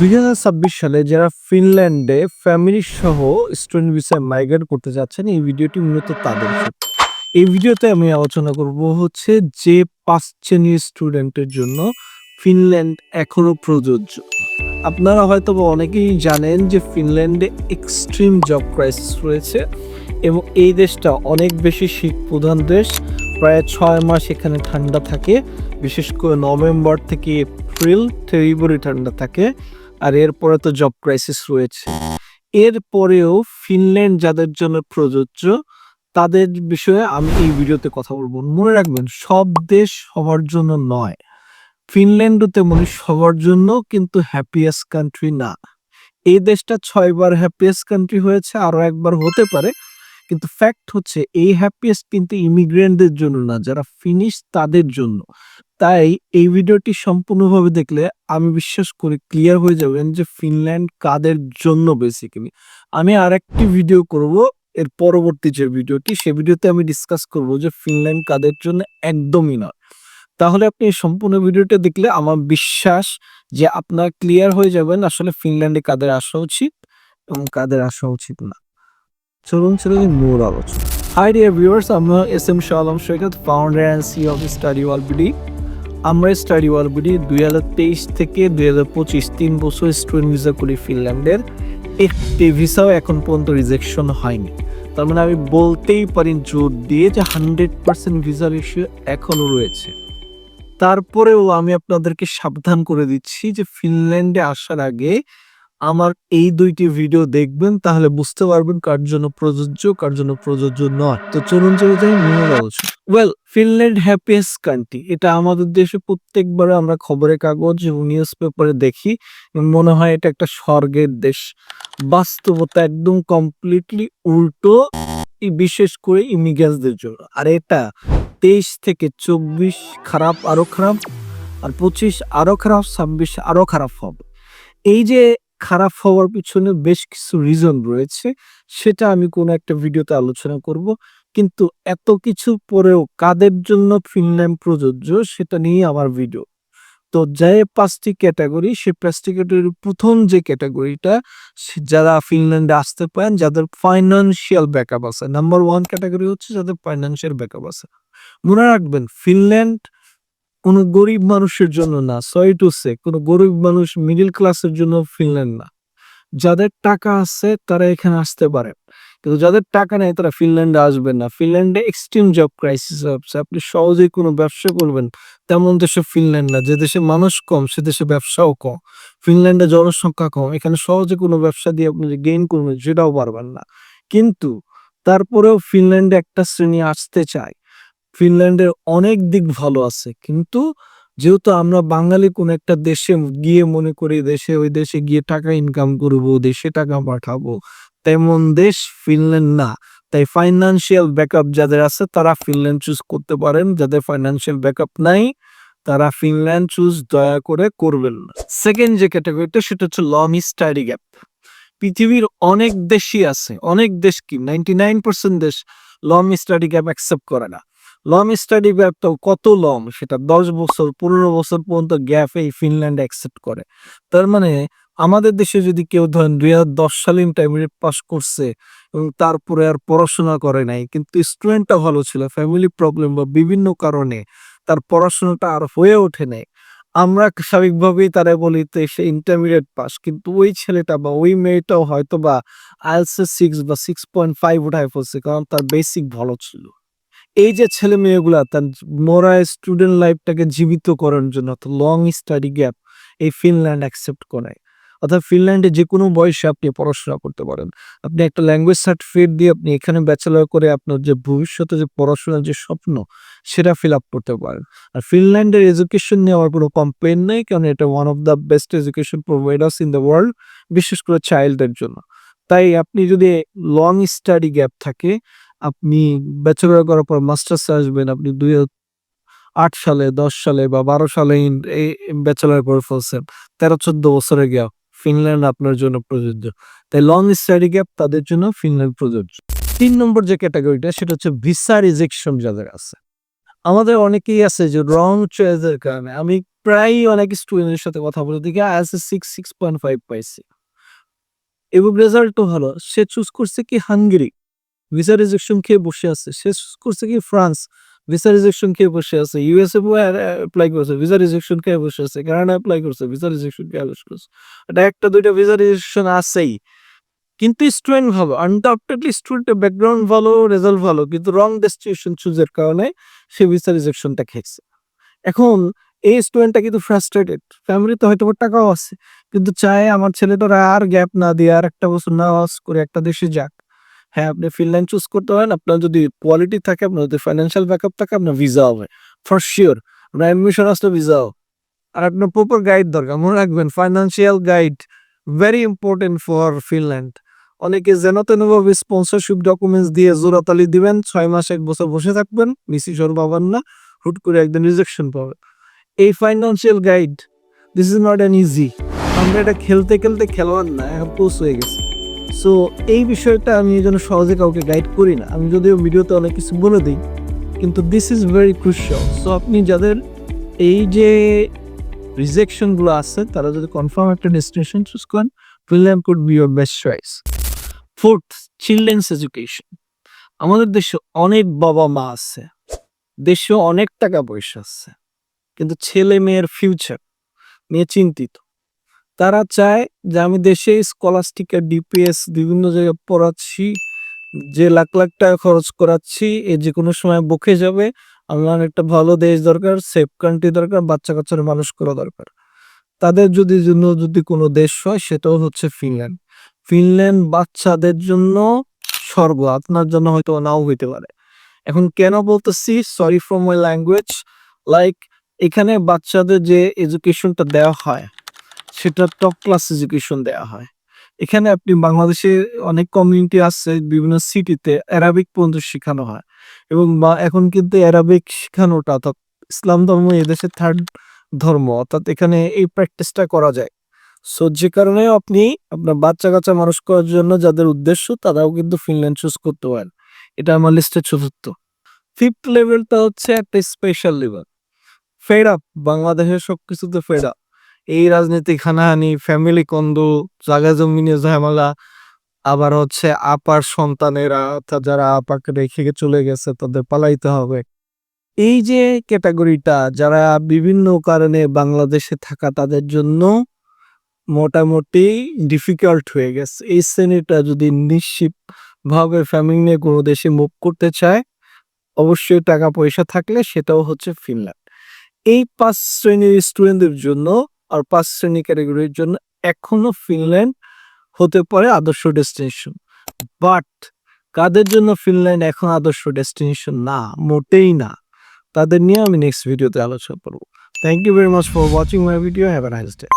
দুই হাজার ছাব্বিশ সালে যারা ফিনল্যান্ডে ফ্যামিলি সহ স্টুডেন্ট ভিসায় মাইগ্রেট করতে যাচ্ছেন, এই ভিডিওটি মূলত তাদের এই ভিডিওতে আমি আলোচনা করব হচ্ছে যে পাঁচ শ্রেণির স্টুডেন্টের জন্য ফিনল্যান্ড এখনও প্রযোজ্য। আপনারা হয়তো অনেকেই জানেন যে ফিনল্যান্ডে এক্সট্রিম জব ক্রাইসিস রয়েছে এবং এই দেশটা অনেক বেশি শীত প্রধান দেশ। প্রায় ছয় মাস এখানে ঠান্ডা থাকে, বিশেষ করে নভেম্বর থেকে এপ্রিল টেরিবরি ঠান্ডা থাকে। আর এরপরে তো জব ক্রাইসিস রয়েছে। এরপরেও ফিনল্যান্ড যাদের জন্য প্রযোজ্য, তাদের বিষয়ে আমি এই ভিডিওতে কথা বলব। মনে রাখবেন, সব দেশ সবার জন্য নয়। ফিনল্যান্ডও তেমনি সবার জন্য, কিন্তু হ্যাপিয়েস্ট কান্ট্রি না। এই দেশটা ছয়বার হ্যাপিয়েস্ট কান্ট্রি হয়েছে আরও একবার হতে পারে। কিন্তু ফ্যাক্ট হচ্ছে, এই হ্যাপিয়েস্ট কিন্তু ইমিগ্রেন্টদের জন্য না, যারা ফিনিশ তাদের জন্য। তাই এই ভিডিওটি সম্পূর্ণভাবে দেখলে আমি বিশ্বাস করি ক্লিয়ার হয়ে যাবেন যে ফিনল্যান্ড কাদের জন্য বেসিক্যালি আমি আরেকটি ভিডিও করব, এর পরবর্তী যে ভিডিওটি সে ভিডিওতে আমি ডিসকাস করব যে ফিনল্যান্ড কাদের জন্য একদমই নয় তাহলে আপনি এই সম্পূর্ণ ভিডিওটা দেখলে আমার বিশ্বাস যে আপনার ক্লিয়ার হয়ে যাবেন আসলে ফিনল্যান্ডে কাদের আসা উচিত এবং কাদের আসা উচিত না। চলুন চলুন মূল আলোচনা। হাই ডিয়ার ভিউয়ার্স আমরা S M Shah Saikat founder and CEO of study wall BD আমরা স্টাডি ওয়াল বিডি দুই হাজার তেইশ থেকে দুই হাজার পঁচিশ, তিন বছর স্টুডেন্ট ভিসা করি ফিনল্যান্ডের। একটি ভিসাও এখন পর্যন্ত রিজেকশন হয়নি। তার মানে আমি বলতেই পারি জোর দিয়ে যে হান্ড্রেড পার্সেন্ট ভিসার ইস্যু এখনও রয়েছে। তারপরেও আমি আপনাদেরকে সাবধান করে দিচ্ছি যে ফিনল্যান্ডে আসার আগে আমার এই দুইটি ভিডিও দেখবেন, তাহলে বুঝতে পারবেন কার জন্য প্রযোজ্য, কার জন্য প্রযোজ্য নয়। তো চলুন চলে যাই মূল আলোচনা। ওয়েল ফিনল্যান্ড হ্যাপিয়েস্ট কান্ট্রি এটা আমাদের দেশে প্রত্যেকবার আমরা খবরের কাগজ এবং নিউজ পেপারে দেখি। মনে হয় এটা একটা স্বর্গের দেশ। বাস্তবতা একদম কমপ্লিটলি উল্টো বিশেষ করে ইমিগ্রেন্টসদের জন্য। আর এটা তেইশ থেকে চব্বিশ খারাপ, আরও খারাপ, আর পঁচিশ আরও খারাপ, ছাব্বিশ আরও খারাপ হবে। এই যে খারাপ হওয়ার পিছনে বেশ কিছু রিজন রয়েছে, সেটা আমি কোনো একটা ভিডিওতে আলোচনা করব। কিন্তু এত কিছু পরেও কাদের জন্য ফিনল্যান্ড প্রযোজ্য সেটা নিয়ে আমার ভিডিও তো যে পাঁচটি ক্যাটাগরি সেই পাঁচটি ক্যাটাগরির প্রথম যে ক্যাটাগরিটা যারা ফিনল্যান্ডে আসতে পারেন, যাদের ফাইন্যান্সিয়াল ব্যাকআপ আছে। নাম্বার ওয়ান ক্যাটাগরি হচ্ছে যাদের ফাইন্যান্সিয়াল ব্যাকআপ আছে। মনে রাখবেন ফিনল্যান্ড কোনো গরিব মানুষের জন্য না সরি টু সে কোনো গরিব মানুষ মিডিল ক্লাসের জন্য ফিনল্যান্ড না। যাদের টাকা আছে, তারা এখানে আসতে পারে কিন্তু যাদের টাকা নেই, তারা ফিনল্যান্ডে আসবেন না। ফিনল্যান্ডে এক্সট্রিম জব ক্রাইসিস হচ্ছে। আপনি সহজেই কোনো ব্যবসা করবেন, তেমন দেশে ফিনল্যান্ড না। যে দেশে মানুষ কম, সে দেশে ব্যবসাও কম। ফিনল্যান্ডে জনসংখ্যা কম। এখানে সহজে কোনো ব্যবসা দিয়ে আপনি যে গেইন করবেন, সেটাও পারবেন না। কিন্তু তারপরেও ফিনল্যান্ডে একটা শ্রেণি আসতে চায়। ফিনল্যান্ডের অনেক দিক ভালো আছে। কিন্তু যেহেতু আমরা বাঙালি কোন একটা দেশে গিয়ে মনে করি, দেশে, ওই দেশে গিয়ে টাকা ইনকাম করব, দেশে টাকা পাঠাবো, তেমন দেশ ফিনল্যান্ড না। তাই ফাইন্যান্সিয়াল ব্যাকআপ যাদের আছে, তারা ফিনল্যান্ড চুজ করতে পারেন। যাদের ফাইন্যান্সিয়াল ব্যাকআপ নাই, তারা ফিনল্যান্ড চুজ দয়া করে করবেন না। সেকেন্ড যে ক্যাটাগরিটা সেটা হচ্ছে লং স্টাডি গ্যাপ পৃথিবীর অনেক দেশই আছে, অনেক দেশ কি? নাইনটি নাইন পার্সেন্ট দেশ লং স্টাডি গ্যাপ অ্যাকসেপ্ট করে না। লং স্টাডি গ্যাপ তো কত লং সেটা দশ বছর, পনেরো বছর পর্যন্ত গ্যাপ এই ফিনল্যান্ড অ্যাকসেপ্ট করে। তার মানে আমাদের দেশে যদি কেউ ধরেন দুই হাজার দশ সালে ইন্টারমিডিয়েট পাস করছে এবং তারপরে আর পড়াশোনা করে নাই, কিন্তু স্টুডেন্টটা ভালো ছিল ফ্যামিলি প্রবলেম বা বিভিন্ন কারণে তার পড়াশোনাটা আর হয়ে ওঠে নাই। আমরা স্বাভাবিকভাবেই তারা বলি তো সে ইন্টারমিডিয়েট পাস কিন্তু ওই ছেলেটা বা ওই মেয়েটাও হয়তো বা আইএলসে সিক্স বা সিক্স পয়েন্ট ফাইভ উঠায় পড়ছে কারণ তার বেসিক ভালো ছিল। এই যে ছেলে মেয়েগুলা, তার মোরা স্টুডেন্ট লাইফটাকে জীবিত করার জন্য অর্থাৎ লং স্টাডি গ্যাপ এই ফিনল্যান্ড অ্যাকসেপ্ট করে অর্থাৎ ফিনল্যান্ডে যে কোনো বয়সে আপনি পড়াশোনা করতে পারেন। আপনি একটা ল্যাঙ্গুয়েজ সার্টিফিকেট দিয়ে আপনি এখানে ব্যাচেলর করে আপনার যে ভবিষ্যতে যে পড়াশোনার যে স্বপ্ন, সেটা ফিল আপ করতে পারেন। আর ফিনল্যান্ডের এডুকেশন নেওয়ার কোনো কমপ্লেন নেই, কারণ এটা one of the best education providers in the world বিশেষ করে চাইল্ডের জন্য। তাই আপনি যদি লং স্টাডি গ্যাপ থাকে আপনি ব্যাচেলর করার পর মাস্টার্স আসবেন, আপনি দুই আট সালে, দশ সালে বা বারো সালে এই ব্যাচেলর করে ফেলছেন। তেরো, চোদ্দ বছরে গিয়া ফিনল্যান্ড আপনার জন্য প্রযোজ্য। তাই লং স্টাডি গ্যাপ তাদের জন্য ফিনল্যান্ড প্রযোজ্য। তিন নম্বর যে ক্যাটাগরিটা সেটা হচ্ছে ভিসা রিজেকশন যাদের আছে। আমাদের অনেকেই আছে যে রং চয়েসের কারণে। আমি প্রায় অনেক স্টুডেন্টের সাথে কথা বলে দেখি আইএলটিএস এ সিক্স সিক্স পয়েন্ট ফাইভ পাইছে। এবং রেজাল্টও ভালো সে চুজ করছে কি হাঙ্গেরি ভিসা রিজেকশন খেয়ে বসে আছে। সে করছে কি? ফ্রান্স। ভিসা রিজেকশন খেয়ে বসে আছে। ইউএসএ অ্যাপ্লাই করছে। ভিসা রিজেকশন খেয়ে বসে আছে। কানাডা অ্যাপ্লাই করছে। ভিসা রিজেকশন খেয়ে বসে আছে। এটা একটা, দুইটা ভিসা রিজেকশন আছেই। কিন্তু স্টুডেন্ট ভালো। আনডাউটেডলি স্টুডেন্টের ব্যাকগ্রাউন্ড ভালো রেজাল্ট ভালো। কিন্তু রং ডেস্টিনেশন চুজের কারণে সে ভিসা রিজেকশনটা খেয়েছে। এখন এই স্টুডেন্টটা কিন্তু ফ্রাস্ট্রেটেড ফ্যামিলিতে হয়তো টাকাও আছে। কিন্তু চায় আমার ছেলেটার আর গ্যাপ না দিয়ে আর একটা বছর নাওয়াজ করে একটা দেশে যাক। হ্যাঁ আপনি ফিনল্যান্ড চুজ করতে পারেন। আপনার যদি কোয়ালিটি থাকে, আপনার যদি ফাইন্যান্সিয়াল ব্যাকআপ থাকে, আপনার ভিসা হবে। ফর শিওর আপনার অ্যাডমিশন আসলে ভিসা আর আপনার প্রপার গাইড দরকার। মনে রাখবেন financial guide very important for Finland অনেকে যেন তেনভাবে স্পন্সরশিপ ডকুমেন্টস দিয়ে জোরাতালি দিবেন। ছয় মাস, এক বছর বসে থাকবেন। ডিসিশন পাবেন না। হুট করে একদিন রিজেকশন পাবেন। এই financial guide this is not an easy আমরা এটা খেলতে খেলতে খেলোয়াড় না, এখন কোচ হয়ে গেছে। সো এই বিষয়টা আমি এই জন্য সহজে কাউকে গাইড করি না। আমি যদিও ভিডিওতে অনেক কিছু বলে দিই, কিন্তু this is very crucial so আপনি যাদের এই যে রিজেকশনগুলো আছে, তারা যদি কনফার্ম একটা ডেস্টিনেশন চুজ করেন Finland could be your best choice for children's education আমাদের দেশে অনেক বাবা মা আছে দেশে অনেক টাকা পয়সা আছে, কিন্তু ছেলে মেয়ের ফিউচার নিয়ে চিন্তিত। তারা চায় যে আমি দেশে স্কলাস্টিকা ডিপিএস বিভিন্ন জায়গায় পড়াচ্ছি, যে লাখ লাখ টাকা খরচ করাচ্ছি, এ যে কোনো সময় বকে যাবে। আমার একটা ভালো দেশ দরকার সেফ কান্ট্রি দরকার, বাচ্চা কাচ্চার মানুষ করা দরকার। তাদের যদি জন্য যদি কোনো দেশ হয়, সেটাও হচ্ছে ফিনল্যান্ড ফিনল্যান্ড বাচ্চাদের জন্য স্বর্গ, আপনার জন্য হয়তো নাও হইতে পারে। এখন কেন বলতেছি sorry from my language like এখানে বাচ্চাদের যে এডুকেশনটা দেওয়া হয় সেটা টপ ক্লাস এডুকেশন দেওয়া হয়। এখানে আপনি বাংলাদেশে অনেক কমিউনিটি আছে, বিভিন্ন সিটিতে অ্যারাবিক পর্যন্ত শেখানো হয় এবং বা এখন কিন্তু অ্যারাবিক শেখানোটা অর্থাৎ ইসলাম ধর্ম এদেশে থার্ড ধর্ম অর্থাৎ এখানে এই প্র্যাকটিসটা করা যায়। সো যে কারণে আপনি আপনার বাচ্চা কাচ্চা মানুষ করার জন্য যাদের উদ্দেশ্য, তারাও কিন্তু ফিনল্যান্ড চুজ করতে পারেন। এটা আমার লিস্টের চতুর্থ। ফিফথ লেভেলটা হচ্ছে একটা স্পেশাল লেভেল ফেড আপ বাংলাদেশের সবকিছুতে ফেড আপ এই রাজনীতি খানাহানি ফ্যামিলি কন্দ জায়গা জমিনে ঝামেলা, আবার হচ্ছে আপার সন্তানেরা, অর্থাৎ যারা আপাকে রেখে চলে গেছে, তাদের পালাইতে হবে। এই যে ক্যাটাগরিটা, যারা বিভিন্ন কারণে বাংলাদেশে থাকা, তাদের জন্য মোটামুটি ডিফিকাল্ট হয়ে গেছে। এই শ্রেণীটা যদি নিশ্চিত ভাবে ফ্যামিলি নিয়ে কোনো দেশে মুভ করতে চায়, অবশ্যই টাকা পয়সা থাকলে সেটাও হচ্ছে ফিনল্যান্ড এই পাঁচ শ্রেণির স্টুডেন্টদের জন্য আর পাঁচ শ্রেণি ক্যাটাগরির জন্য এখনও ফিনল্যান্ড হতে পারে আদর্শ ডেস্টিনেশন বাট কাদের জন্য ফিনল্যান্ড এখন আদর্শ ডেস্টিনেশন না, মোটেই না। তাদের নিয়ে আমি নেক্সট ভিডিওতে আলোচনা করব। Thank you very much for watching my video have a nice day